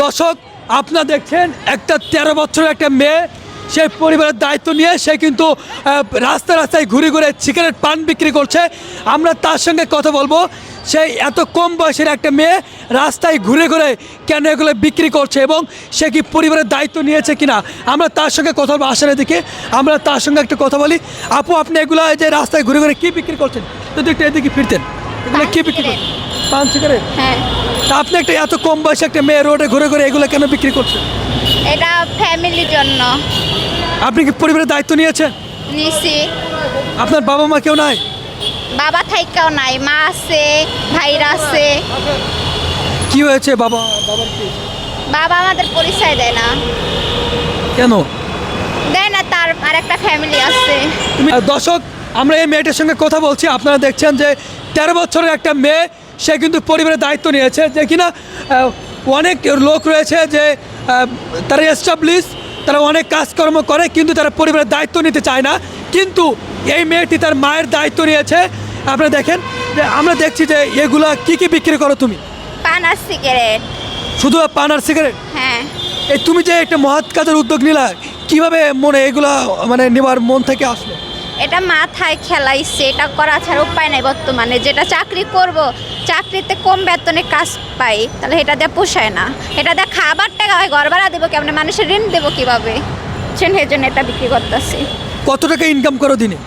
দর্শক আপনারা দেখছেন একটা তেরো বছরের একটা মেয়ে সেই পরিবারের দায়িত্ব নিয়ে সে কিন্তু আহ, রাস্তায় রাস্তায় ঘুরে ঘুরে সিগারেট পান বিক্রি করছে। আমরা তার সঙ্গে কথা বলব। সেই এত কম বয়সের একটা মেয়ে রাস্তায় ঘুরে ঘুরে কেন এগুলো বিক্রি করছে এবং সে কি পরিবারের দায়িত্ব নিয়েছে কিনা? আমরা তার সঙ্গে কথা বলব। আসার দিকে আমরা তার সঙ্গে একটু কথা বলি। আপু আপনি এগুলো যে রাস্তায় ঘুরে ঘুরে কি বিক্রি করছেন? যদি একটু এদিকে ফিরতেন। এগুলো কি বিক্রি করছেন? পান সিগারেট হ্যাঁ। তা আপনি একটা এত কম বয়সে একটা মেয়ে রোডে ঘুরে ঘুরে এগুলো কেন বিক্রি করছেন? এটা ফ্যামিলির জন্য। আপনি কি পরিবারের দায়িত্ব নিয়েছেন? নিছি। আপনার বাবা মা কেউ নাই? বাবা থাইকাও নাই মা আছে ভাইরা আছে। কি হয়েছে বাবা বাবার কি? বাবা আমাদের পরিচয় দেয় না। কেন? দেয় না তার আর একটা ফ্যামিলি আছে দর্শক আমরা এই মেয়েটার সঙ্গে কথা বলছি। আপনারা দেখছেন যে তেরো বছরের একটা মেয়ে সে কিন্তু পরিবারের দায়িত্ব নিয়েছে যে কিনা অনেক লোক রয়েছে যে তারা এস্টাবলিশ তারা অনেক কাজকর্ম করে কিন্তু তারা পরিবারের দায়িত্ব নিতে চায় না। কিন্তু এই মেয়েটি তার মায়ের দায়িত্ব নিয়েছে। আপনারা দেখেন যে আমরা দেখছি যে এগুলা কি কি বিক্রি করো তুমি? পান আর সিগারেট। শুধু পান আর সিগারেট? হ্যাঁ। এই তুমি যে একটা মহৎ কাজের উদ্যোগ নিলা কীভাবে মনে এগুলা মানে নেবার মন থেকে আসলো? এটা মাথায় খেলাইছে এটা করা ছাড়া উপায় নাই বর্তমানে। যেটা চাকরি করব চাকরিতে কম বেতনে কাজ পাই তাহলে এটা দিয়ে পোষায় না। এটা দিয়ে খাবার টাকা হয় ঘর ভাড়া দেবো কেমন? মানুষের ঋণ দেবো কীভাবে? সেই জন্য এটা বিক্রি করতেছি। কত টাকা ইনকাম করো দিনে?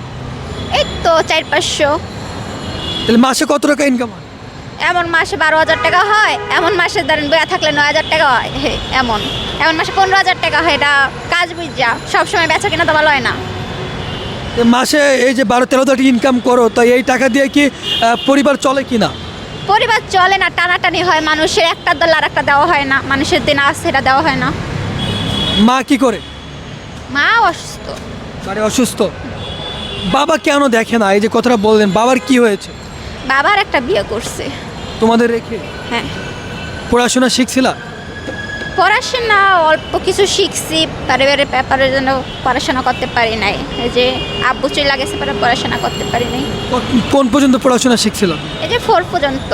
এই তো চার পাঁচশো। তাহলে মাসে কত টাকা ইনকাম হয়? এমন মাসে বারো হাজার টাকা হয় এমন মাসে ধরেন বইয়া থাকলে নয় হাজার টাকা হয় এমন। এমন মাসে পনেরো হাজার টাকা হয় এটা কাজ বুঝ বুঝা সবসময় বেচা কিনা তো ভালো হয় না। মাসে এই যে বারো তেরো টাকা ইনকাম করো তো এই টাকা দিয়ে কি পরিবার চলে কি না পরিবার চলে না টানাটানি হয়। মানুষের একটা দল আর একটা দেওয়া হয় না। মানুষের দিন আসে সেটা দেওয়া হয় না। মা কি করে? মা অসুস্থ। মানে অসুস্থ। বাবা কেন দেখে না? এই যে কথাটা বললেন বাবার কি হয়েছে? বাবার একটা বিয়ে করছে। তোমাদের রেখে? হ্যাঁ। পড়াশোনা শিখছিলা? পড়াশোনা অল্প কিছু শিখছি পারিবারিক ব্যাপারের জন্য পড়াশোনা করতে পারি নাই। এই যে আব্বু চলে গেছে পরে পড়াশোনা করতে পারি নাই। কোন পর্যন্ত পড়াশোনা শিখছিল? এই যে ফোর পর্যন্ত।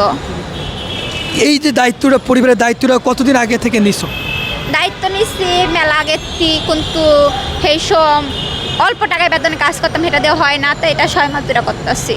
এই যে দায়িত্বটা পরিবারের দায়িত্বটা কতদিন আগে থেকে নিছো? দায়িত্ব নিচ্ছি মেলা আগের কিন্তু সেই সব অল্প টাকায় বেতনে কাজ করতাম সেটা দেওয়া হয় না তো এটা ছয় মাস করতেছি।